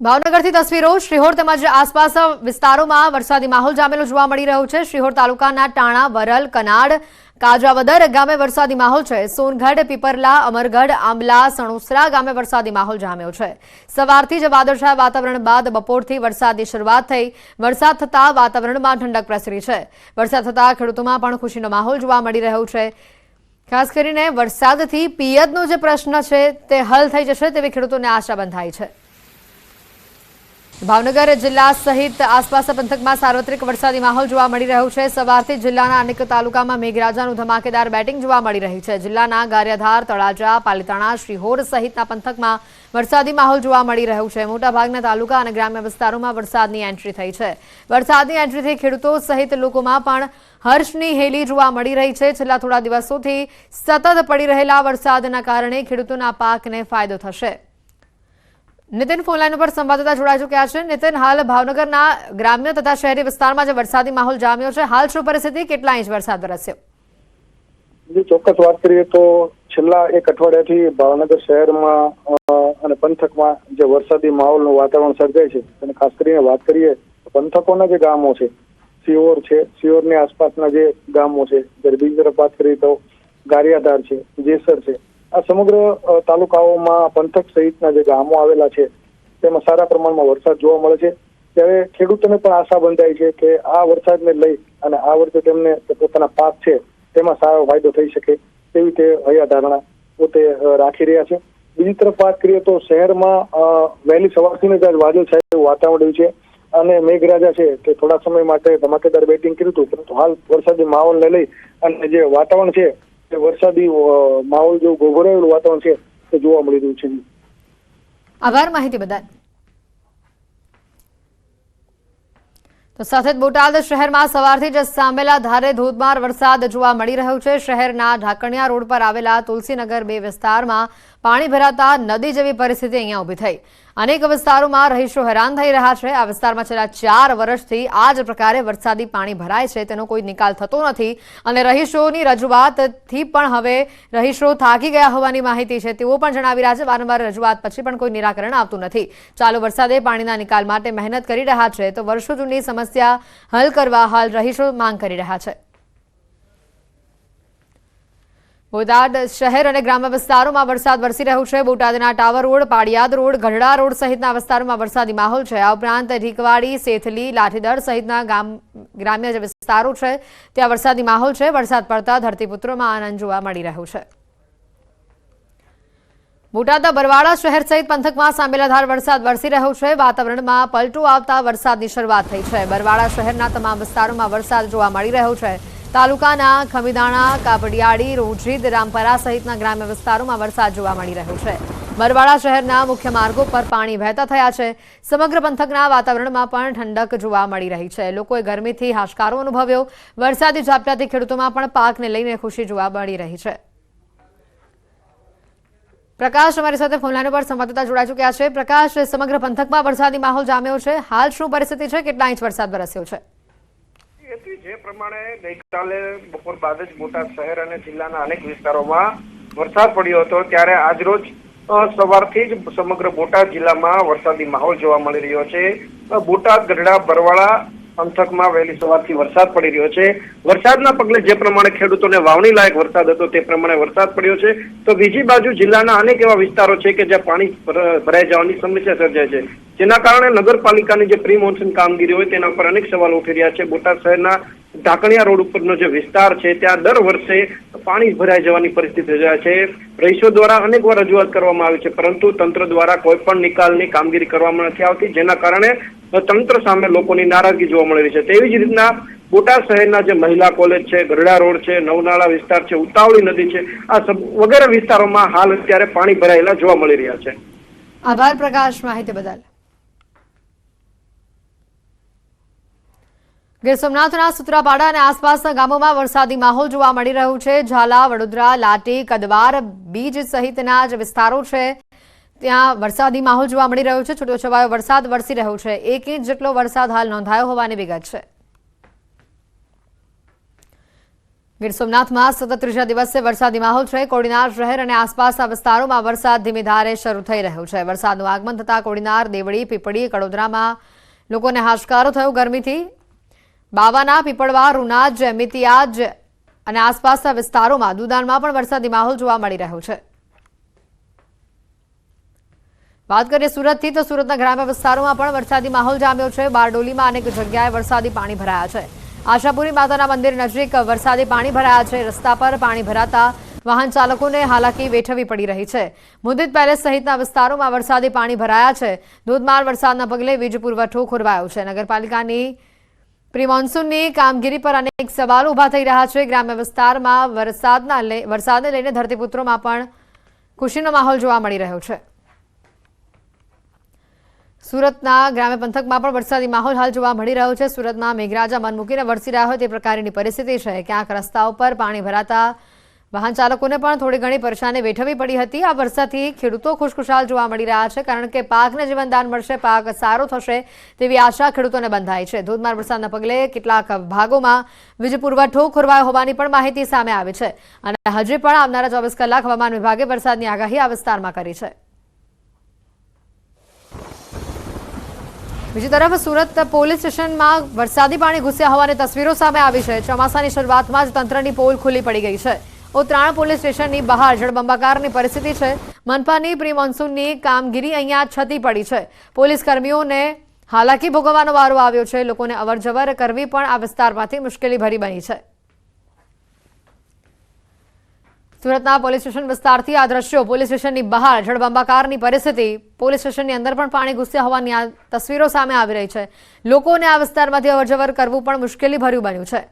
ભાવનગરથી તસવીરો, શ્રીહોર તેમજ આસપાસ વિસ્તારોમાં વરસાદી માહોલ જામેલો જોવા મળી રહ્યો છે. શ્રીહોર તાલુકાના ટાણા, વરલ, કનાડ કાજાવદર ગામે વરસાદી માહોલ છે. સોનગઢ, પીપરલા, અમરગઢ, આંબલા, સણોસરા ગામે વરસાદી માહોલ જામ્યો છે. સવારથી જ વાદળછાયા વાતાવરણ બાદ બપોરથી વરસાદની શરૂઆત થઈ. વરસાદ થતાં વાતાવરણમાં ઠંડક પ્રસરી છે. વરસાદ થતા ખેડૂતોમાં પણ ખુશીનો માહોલ જોવા મળી રહ્યો છે. ખાસ કરીને વરસાદથી પિયતનો જે પ્રશ્ન છે તે હલ થઈ જશે તેવી ખેડૂતોને આશા બંધાઈ છે. ભાવનગર જિલ્લા સહિત આસપાસના પંથકમાં સાર્વત્રિક વરસાદી માહોલ જોવા મળી રહ્યો છે. સવારથી જિલ્લાના અનેક તાલુકામાં મેઘરાજાનું ધમાકેદાર બેટિંગ જોવા મળી રહી છે. જિલ્લાના ગારિયાધાર, તળાજા, પાલિતાણા, શ્રીહોર સહિતના પંથકમાં વરસાદી માહોલ જોવા મળી રહ્યું છે. મોટાભાગના તાલુકા અને ગ્રામ્ય વિસ્તારોમાં વરસાદની એન્ટ્રી થઈ છે. વરસાદની એન્ટ્રીથી ખેડૂતો સહિત લોકોમાં પણ હર્ષની હેલી જોવા મળી રહી છે. છેલ્લા થોડા દિવસોથી સતત પડી રહેલા વરસાદના કારણે ખેડૂતોના પાકને ફાયદો થશે. નિતિન ફોનલાઈન ઉપર સંવાદદાતા જોડાઈ ચૂક્યા છે. નિતિન, હાલ ભાવનગરના ગ્રામ્ય તથા શહેરી વિસ્તારમાં જે વરસાદી માહોલ જામ્યો છે, હાલ શું પરિસ્થિતિ? કેટલા ઇંચ વરસાદ વરસ્યો? ચોક્કસ વાત કરીએ તો છેલ્લા એક અઠવાડિયાથી ભાવનગર શહેરમાં અને પંથકમાં જે વરસાદી માહોલનું વાતાવરણ સર્જાય છે, અને ખાસ કરીને વાત કરીએ પંથકોના જે ગામો છે સિયોર છે સિયોરની આસપાસના જે ગામો છે, જ્યારે બીજી તરફ વાત કરીએ તો ગારિયાધાર છે, જેસર છે આ સમગ્ર તાલુકાઓમાં પંથક સહિતના જે ગામો આવેલા છે, તેમાં સારા પ્રમાણમાં વરસાદ જોવા મળે છે. ત્યારે ખેડૂતોને પણ આશા બંધાય છે કે આ વરસાદને લઈ અને આ વર્ષે તેમને પોતાના પાક છે, તેમાં સારો ફાયદો થઈ શકે તેવી તે હૈયા ધારણા પોતે રાખી રહ્યા છે. બીજી તરફ વાત કરીએ તો શહેરમાં વહેલી સવારથી જ આજ વાદળ એવું વાતાવરણ રહ્યું છે અને મેઘરાજા છે તે થોડા સમય માટે ધમાકેદાર બેટિંગ કર્યું હતું, પરંતુ હાલ વરસાદી માહોલને લઈ અને જે વાતાવરણ છે વરસાદી માહોલ જેવું ગોભરાયેલું વાતાવરણ છે તે જોવા મળી રહ્યું છે. આભાર માહિતી બદલ. તો સાથે જ બોટાદ શહેરમાં સવારથી જ સામેલા ધારે ધોધમાર વરસાદ જોવા મળી રહ્યો છે. શહેરના ઢાકણિયા રોડ પર આવેલા તુલસીનગર બે વિસ્તારમાં પાણી ભરાતા નદી જેવી પરિસ્થિતિ અહીંયા ઊભી થઈ. અનેક વિસ્તારોમાં રહીશો હેરાન થઈ રહ્યા છે. આ વિસ્તારમાં છેલ્લા ચાર વર્ષથી આ જ પ્રકારે વરસાદી પાણી ભરાય છે. તેનો કોઈ નિકાલ થતો નથી અને રહીશોની રજૂઆતથી પણ હવે રહીશો થાકી ગયા હોવાની માહિતી છે. તેઓ પણ જણાવી રહ્યા છે, વારંવાર રજૂઆત પછી પણ કોઈ નિરાકરણ આવતું નથી. ચાલુ વરસાદે પાણીના નિકાલ માટે મહેનત કરી રહ્યા છે. તો વર્ષો જૂની સમસ્યા હલ કરવા હાલ રહીશો માંગ કરી રહ્યા છે. બોટાદ શહેર અને ગ્રામ્ય વિસ્તારોમાં વરસાદ વરસી રહ્યો છે. બોટાદના tower road Padiyad road, Gadhada road સહિતના વિસ્તારોમાં વરસાદી માહોલ છે. આ ઉપરાંત ઢીકવાડી, સેથલી, લાઠીદળ સહિતના ગ્રામ્ય જે વિસ્તારો છે, ત્યાં વરસાદી માહોલ છે. વરસાદ પડતા ધરતીપુત્રોમાં આનંદ જોવા મળી રહ્યો છે. બોટાદના બરવાડા શહેર સહિત પંથકમાં સાંબેલાધાર વરસાદ વરસી રહ્યો છે. વાતાવરણમાં પલટો આવતા વરસાદની શરૂઆત થઈ છે. બરવાડા શહેરના તમામ વિસ્તારોમાં વરસાદ જોવા મળી રહ્યો છે. તાલુકાના ખમીદાણા કાબડિયાળી રોજરીદ રામપરા સહિતના ગ્રામ્ય વિસ્તારોમાં વરસાદ જોવા મળી રહ્યો છે. બરવાડા શહેરના મુખ્ય માર્ગો પર પાણી વહેતા થયા છે. સમગ્ર પંથકના વાતાવરણમાં પણ ઠંડક જોવા મળી રહી છે. લોકોએ ગરમીથી હાશકારો અનુભવ્યો. વરસાદી ઝાપટાથી ખેડૂતોમાં પણ પાકને લઈને ખુશી જોવા મળી રહી છે. પ્રકાશ અમારી સાથે ફોનલાઈન પર સંવાદદાતા જોડાઈ ચૂક્યા છે. પ્રકાશ, સમગ્ર પંથકમાં વરસાદી માહોલ જામ્યો છે. હાલ શું પરિસ્થિતિ છે? કેટલા ઇંચ વરસાદ વરસ્યો છે? હતી. જે પ્રમાણે ગઈકાલે બપોર બાદ જ બોટાદ શહેર અને જિલ્લાના અનેક વિસ્તારોમાં વરસાદ પડ્યો હતો. ત્યારે આજરોજ સવારથી જ સમગ્ર બોટાદ જિલ્લામાં વરસાદી માહોલ જોવા મળી રહ્યો છે. બોટાદ ગઢડા, બરવાળા પંથકમાં વહેલી સવારથી વરસાદ પડી રહ્યો છે. વરસાદના પગલે જે પ્રમાણે ખેડૂતોને વાવણી લાયક વરસાદ હતો તે પ્રમાણે વરસાદ પડ્યો છે. તો બીજી બાજુ જિલ્લાના અનેક એવા વિસ્તારો છે કે જ્યાં પાણી ભરાઈ જવાની સમસ્યા સર્જાય છે. જેના કારણે નગરપાલિકાની જે પ્રી કામગીરી હોય તેના પર અનેક સવાલો ઉઠી રહ્યા છે. બોટાદ શહેરના ઢાકણિયા રોડ ઉપરનો જે વિસ્તાર છે, ત્યાં દર વર્ષે પાણી ભરાઈ જવાની પરિસ્થિતિ સર્જાય છે. રહીશો દ્વારા અનેક વાર રજૂઆત કરવામાં આવી છે, પરંતુ તંત્ર દ્વારા કોઈ પણ નિકાલની કામગીરી કરવામાં નથી આવતી, જેના કારણે તંત્ર સામે લોકોની નારાજગી જોવા મળી રહી છે. તેવી જ રીતના બોટાદ શહેરના જે મહિલા કોલેજ છે, ગરડા રોડ છે, નવનાળા વિસ્તાર છે, ઉતાવળી નદી છે, આ વગેરે વિસ્તારોમાં હાલ અત્યારે પાણી ભરાયેલા જોવા મળી રહ્યા છે. આભાર પ્રકાશ, માહિતી બદલ. ગીર સોમનાથના સુત્રાપાડા અને આસપાસના ગામોમાં વરસાદી માહોલ જોવા મળી રહ્યું છે. ઝાલા, વડોદરા, લાટી, કદવાર, બીજ સહિતના જે વિસ્તારો છે, ત્યાં વરસાદી માહોલ જોવા મળી રહ્યો છે. છૂટોછવાયો વરસાદ વરસી રહ્યો છે. એક ઇંચ જેટલો વરસાદ હાલ નોંધાયો હોવાની વિગત છે. ગીર સોમનાથમાં સતત ત્રીજા દિવસે વરસાદી માહોલ છે. કોડીનાર શહેર અને આસપાસના વિસ્તારોમાં વરસાદ ધીમી ધારે શરૂ થઈ રહ્યો છે. વરસાદનું આગમન થતાં કોડીનાર દેવડી પીપળી, કડોદરામાં લોકોને હાશકારો થયો ગરમીથી. બાવાના પીપળવા રૂના મિતિયાજ અને આસપાસના વિસ્તારોમાં દુદાનમાં પણ વરસાદી માહોલ જોવા મળી રહ્યો છે. વાત કરીએ સુરતથી, તો સુરતના ગ્રામ્ય વિસ્તારોમાં પણ વરસાદી માહોલ જામ્યો છે. બારડોલીમાં અનેક જગ્યાએ વરસાદી પાણી ભરાયા છે. આશાપુરી માતાના મંદિર નજીક વરસાદી પાણી ભરાયા છે. રસ્તા પર પાણી ભરાતા વાહન ચાલકોને હાલાકી વેઠવી પડી રહી છે. મુદિત પેલેસ સહિતના વિસ્તારોમાં વરસાદી પાણી ભરાયા છે. ધોધમાર વરસાદના પગલે વીજ પુરવઠો ખોરવાયો છે. નગરપાલિકાની પ્રી મોન્સૂનની કામગીરી પર અનેક સવાલ ઊભા થઈ રહ્યા છે. ગ્રામ્ય વિસ્તારમાં વરસાદના વરસાદને લઈને ધરતીપુત્રોમાં પણ ખુશીનો માહોલ જોવા મળી રહ્યો છે. સુરતના ગ્રામ્ય પંથકમાં પણ વરસાદી માહોલ હાલ જોવા મળી રહ્યો છે. સુરતમાં મેઘરાજા મન મૂકીને વરસી રહ્યા હોય તે પ્રકારની પરિસ્થિતિ છે. ક્યાંક રસ્તાઓ પર પાણી ભરાતા વાહન ચાલકોને પણ થોડી ઘણી પરેશાની વેઠવી પડી હતી. આ વરસાદથી ખેડૂતો ખુશખુશાલ જોવા મળી રહ્યા છે, કારણ કે પાકને જીવનદાન મળશે, પાક સારો થશે તેવી આશા ખેડૂતોને બંધાઈ છે. ધોધમાર વરસાદના પગલે કેટલાક ભાગોમાં વીજ પુરવઠો ખોરવાયો હોવાની પણ માહિતી સામે આવી છે અને હજી પણ આવનારા ચોવીસ કલાક હવામાન વિભાગે વરસાદની આગાહી આ વિસ્તારમાં કરી છે. બીજી તરફ સુરત પોલીસ સ્ટેશનમાં વરસાદી પાણી ઘૂસ્યા હોવાની તસવીરો સામે આવી છે. ચોમાસાની શરૂઆતમાં જ તંત્રની પોલ ખુલ્લી પડી ગઈ છે. ઉત્તરાયણ પોલીસ સ્ટેશનની બહાર જળબંબાકારની પરિસ્થિતિ છે. મનપાની પ્રી મોન્સૂનની કામગીરી અહીંયા છતી પડી છે. પોલીસ કર્મીઓને હાલાકી ભોગવવાનો વારો આવ્યો છે. લોકોને અવરજવર કરવી પણ આ વિસ્તારમાંથી મુશ્કેલી ભરી બની છે. સુરતના પોલીસ સ્ટેશન વિસ્તારથી આ દ્રશ્યો. પોલીસ સ્ટેશનની બહાર જળબંબાકારની પરિસ્થિતિ. પોલીસ સ્ટેશનની અંદર પણ પાણી ઘૂસ્યા હોવાની આ તસવીરો સામે આવી રહી છે. લોકોને આ વિસ્તારમાંથી અવરજવર કરવું પણ મુશ્કેલી ભર્યું બન્યું છે.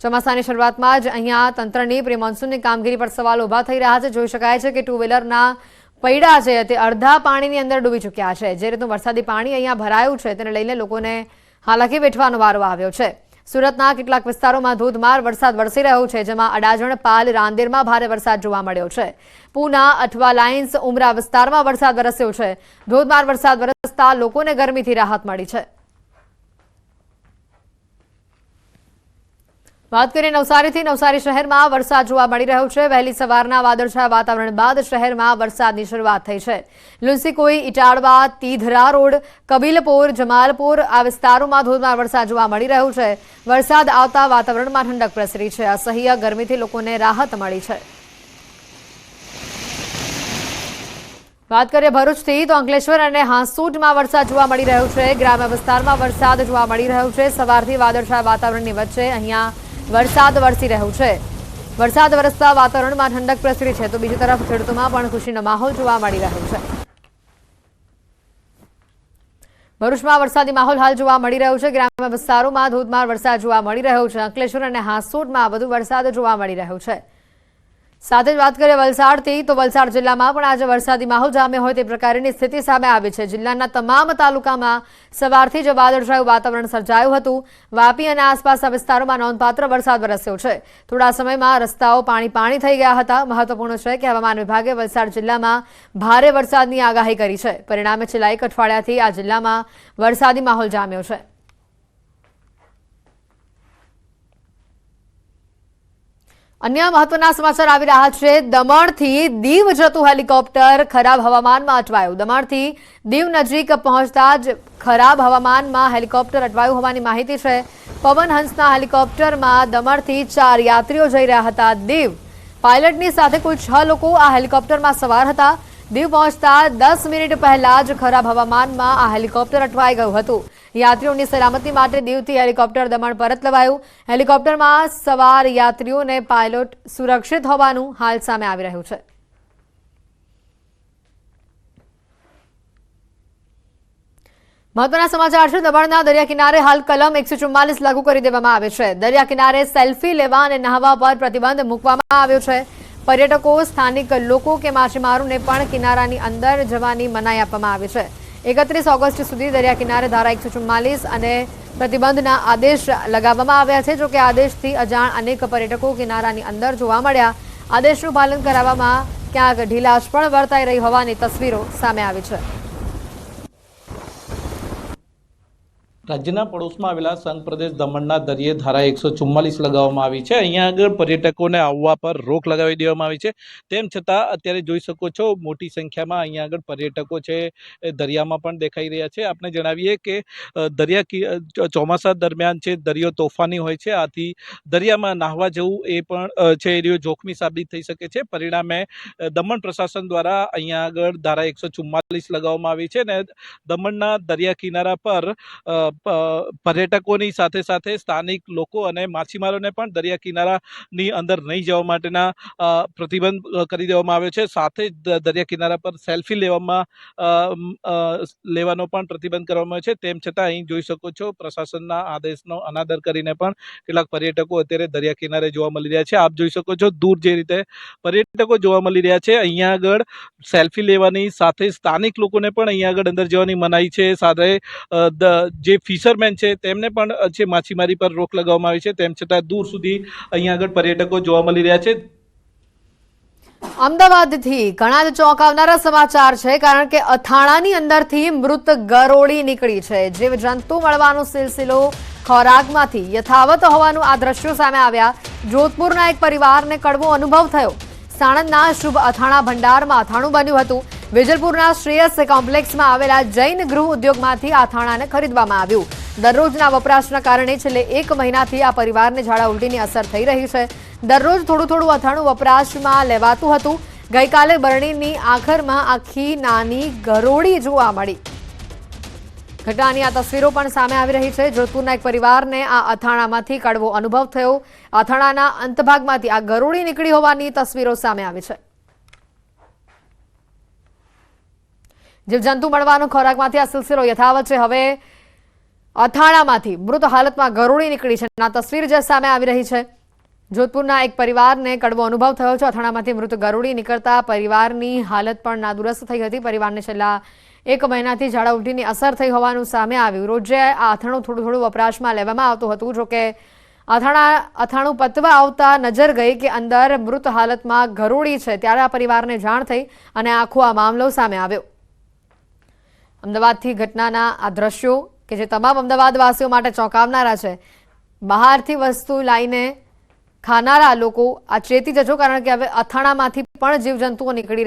ચોમાસાની શરૂઆતમાં જ અહીંયા તંત્રની પ્રી મોન્સૂનની કામગીરી પર સવાલ ઊભા થઈ રહ્યા છે. જોઈ શકાય છે કે ટુ વ્હીલરના પૈડા છે તે અડધા પાણીની અંદર ડૂબી ચૂક્યા છે. જે રીતનું વરસાદી પાણી અહીંયા ભરાયું છે તેને લઈને લોકોને હાલાકી વેઠવાનો વારો આવ્યો છે. સુરતના કેટલાક વિસ્તારોમાં ધોધમાર વરસાદ વરસી રહ્યો છે, જેમાં અડાજણ, પાલ, રાંદેરમાં ભારે વરસાદ જોવા મળ્યો છે. પૂના, અઠવા લાઇન્સ, ઉમરા વિસ્તારમાં વરસાદ વરસ્યો છે. ધોધમાર વરસાદ વરસતા લોકોને ગરમીથી રાહત મળી છે. વાત કરીએ નવસારીથી. નવસારી શહેરમાં વરસાદ જોવા મળી રહ્યો છે. વહેલી સવારના વાદળછાયા વાતાવરણ બાદ શહેરમાં વરસાદની શરૂઆત થઈ છે. લુન્સીકોઈ ઇટાળવા તીધરા રોડ, કબીલપોર, જમાલપુર આ વિસ્તારોમાં ધોધમાર વરસાદ જોવા મળી રહ્યો છે. વરસાદ આવતા વાતાવરણમાં ઠંડક પ્રસરી છે. અસહ્ય ગરમીથી લોકોને રાહત મળી છે. વાત કરીએ ભરૂચથી તો અંકલેશ્વર અને હાંસુટમાં વરસાદ જોવા મળી રહ્યો છે. ગ્રામ્ય વિસ્તારમાં વરસાદ જોવા મળી રહ્યો છે. સવારથી વાદળછાયા વાતાવરણની વચ્ચે અહીંયા વરસાદ વરસી રહ્યો છે. વરસાદ વરસતા વાતાવરણમાં ઠંડક પ્રસરી છે, તો બીજી તરફ ખેડૂતોમાં પણ ખુશીનો માહોલ જોવા મળી રહ્યો છે. ભરૂચમાં વરસાદી માહોલ હાલ જોવા મળી રહ્યો છે. ગ્રામ્ય વિસ્તારોમાં ધોધમાર વરસાદ જોવા મળી રહ્યો છે. અંકલેશ્વર અને હાંસોટમાં વધુ વરસાદ જોવા મળી રહ્યો છે. સાથે જ વાત કરીએ વલસાડથી, તો વલસાડ જિલ્લામાં પણ આજે વરસાદી માહોલ જામ્યો હોય તે પ્રકારની સ્થિતિ સામે આવી છે. જિલ્લાના તમામ તાલુકામાં સવારથી જ વાદળછાયું વાતાવરણ સર્જાયું હતું. વાપી અને આસપાસના વિસ્તારોમાં નોંધપાત્ર વરસાદ વરસ્યો છે. થોડા સમયમાં રસ્તાઓ પાણી પાણી થઈ ગયા હતા. મહત્વપૂર્ણ છે કે હવામાન વિભાગે વલસાડ જિલ્લામાં ભારે વરસાદની આગાહી કરી છે. પરિણામે છેલ્લા એક અઠવાડિયાથી આ જિલ્લામાં વરસાદી માહોલ જામ્યો છે. અન્ય મહત્વના સમાચાર આવી રહ્યા છે. દમણથી દીવ જતું હેલિકોપ્ટર ખરાબ હવામાનમાં અટવાયું. દમણથી દીવ નજીક પહોંચતા જ ખરાબ હવામાનમાં હેલિકોપ્ટર અટવાયું હોવાની માહિતી છે. પવન હંસના હેલિકોપ્ટરમાં દમણથી ચાર યાત્રીઓ જઈ રહ્યા હતા. દીવ પાયલટની સાથે કુલ છ લોકો આ હેલિકોપ્ટરમાં સવાર હતા. દીવ પહોંચતા દસ મિનિટ પહેલા જ ખરાબ હવામાનમાં આ હેલિકોપ્ટર અટવાઈ ગયું હતું. યાત્રીઓની સલામતી માટે દીવથી હેલિકોપ્ટર દમણ પરત લવાયું. હેલિકોપ્ટરમાં સવાર યાત્રીઓને પાયલોટ સુરક્ષિત હોવાનું હાલ સામે આવી રહ્યું છે. મહત્વના સમાચાર છે, દમણના દરિયા કિનારે હાલ કલમ એકસો ચુમ્માલીસ લાગુ કરી દેવામાં આવે છે. દરિયા કિનારે સેલ્ફી લેવા અને નહાવા પર પ્રતિબંધ મૂકવામાં આવ્યો છે. પર્યટકો, સ્થાનિક લોકો કે માછીમારોને પણ કિનારાની અંદર જવાની મનાઈ આપવામાં આવી છે. એકત્રીસ ઓગસ્ટ સુધી દરિયા કિનારે ધારા એકસો અને પ્રતિબંધના આદેશ લગાવવામાં આવ્યા છે, જોકે આદેશથી અજાણ અનેક પર્યટકો કિનારાની અંદર જોવા મળ્યા. આદેશનું પાલન કરાવવામાં ક્યાંક ઢીલાશ પણ વર્તાઈ રહી હોવાની તસવીરો સામે આવી છે. રાજ્યના પડોશમાં આવેલા સંઘ પ્રદેશ દમણના દરિયે ધારા એકસો ચુમ્માલીસ લગાવવામાં આવી છે. અહીંયા આગળ પર્યટકોને આવવા પર રોક લગાવી દેવામાં આવી છે. તેમ છતાં અત્યારે જોઈ શકો છો, મોટી સંખ્યામાં અહીંયા આગળ પર્યટકો છે, એ દરિયામાં પણ દેખાઈ રહ્યા છે. આપણે જણાવીએ કે દરિયા ચોમાસા દરમિયાન છે, દરિયો તોફાની હોય છે. આથી દરિયામાં નાહવા જવું એ પણ છે, એ જોખમી સાબિત થઈ શકે છે. પરિણામે દમણ પ્રશાસન દ્વારા અહીંયા આગળ ધારા એકસો ચુમ્માલીસ લગાવવામાં આવી છે અને દમણના દરિયા કિનારા પર પર્યટકોની સાથે સાથે સ્થાનિક લોકો અને માછીમારોને પણ દરિયા કિનારાની અંદર નહીં જવા માટેના પ્રતિબંધ કરી દેવામાં આવ્યો છે. સાથે જ દરિયા કિનારા પર સેલ્ફી લેવામાં લેવાનો પણ પ્રતિબંધ કરવામાં આવ્યો છે. તેમ છતાં અહીં જોઈ શકો છો, પ્રશાસનના આદેશનો અનાદર કરીને પણ કેટલાક પર્યટકો અત્યારે દરિયા કિનારે જોવા મળી રહ્યા છે. આપ જોઈ શકો છો, દૂર જે રીતે પર્યટકો જોવા મળી રહ્યા છે, અહીંયા આગળ સેલ્ફી લેવાની સાથે સ્થાનિક લોકોને પણ અહીંયા આગળ અંદર જવાની મનાઈ છે. સાથે જે ફિશરમેન છે, તેમને પણ છે, માછીમારી પર રોક લગાવવામાં આવી છે. તેમ છતાં દૂર સુધી અહીંયા આગળ પર્યટકો જોવા મળી રહ્યા છે. અમદાવાદથી ઘણા જ ચોંકાવનારા સમાચાર છે, કારણ કે અથાણાની અંદરથી મૃત ગરોળી નીકળી છે. જીવ જંતુ મળવાનો સિલસિલો ખોરાકમાંથી યથાવત હોવાનું આ દ્રશ્યો સામે આવ્યા. જોધપુરના એક પરિવારને કડવો અનુભવ થયો. સાણંદના શુભ અથાણા ભંડારમાં અથાણું બન્યું હતું. વેજલપુરના શ્રેયસ કોમ્પ્લેક્સમાં આવેલા જૈન ગૃહ ઉદ્યોગમાંથી આ અથાણાને ખરીદવામાં આવ્યું. દરરોજના વપરાશના કારણે છેલ્લે એક મહિનાથી આ પરિવારને ઝાડા ઉલટીની અસર થઈ રહી છે. દરરોજ થોડું થોડું અથાણું વપરાશમાં લેવાતું હતું. ગઈકાલે બરણીની આખરમાં આખી નાની ગરોળી જોવા મળી. ઘટનાની આ તસવીરો પણ સામે આવી રહી છે. જોધપુરના એક પરિવારને આ અથાણામાંથી કડવો અનુભવ થયો. અથાણાના અંતભાગમાંથી આ ગરોળી નીકળી હોવાની તસવીરો સામે આવી છે. જીવજંતુ મળવાનો ખોરાકમાંથી આ સિલસિલો યથાવત છે. હવે અથાણામાંથી મૃત હાલતમાં ગરોળી નીકળી છે. આ તસવીર જે સામે આવી રહી છે. જોધપુરના એક પરિવારને કડવો અનુભવ થયો છે. અથાણામાંથી મૃત ગરોળી નીકળતા પરિવારની હાલત પણ નાદુરસ્ત થઈ હતી. પરિવારને છેલ્લા એક મહિનાથી ઝાડા ઉલટીની અસર થઈ હોવાનું સામે આવ્યું. રોજે આ અથાણું થોડું થોડું વપરાશમાં લેવામાં આવતું હતું. જોકે અથાણા, અથાણું પતવા આવતા નજર ગઈ કે અંદર મૃત હાલતમાં ગરોળી છે. ત્યારે આ પરિવારને જાણ થઈ અને આખો આ મામલો સામે આવ્યો. અમદાવાદથી ઘટનાના આ દ્રશ્યો કે જે તમામ અમદાવાદવાસીઓ માટે ચોંકાવનારા છે, બહારથી વસ્તુ લાવીને ખાનારા લોકો આ ચેતી જજો, કારણ કે હવે અથાણામાંથી પણ જીવજંતુઓ નીકળી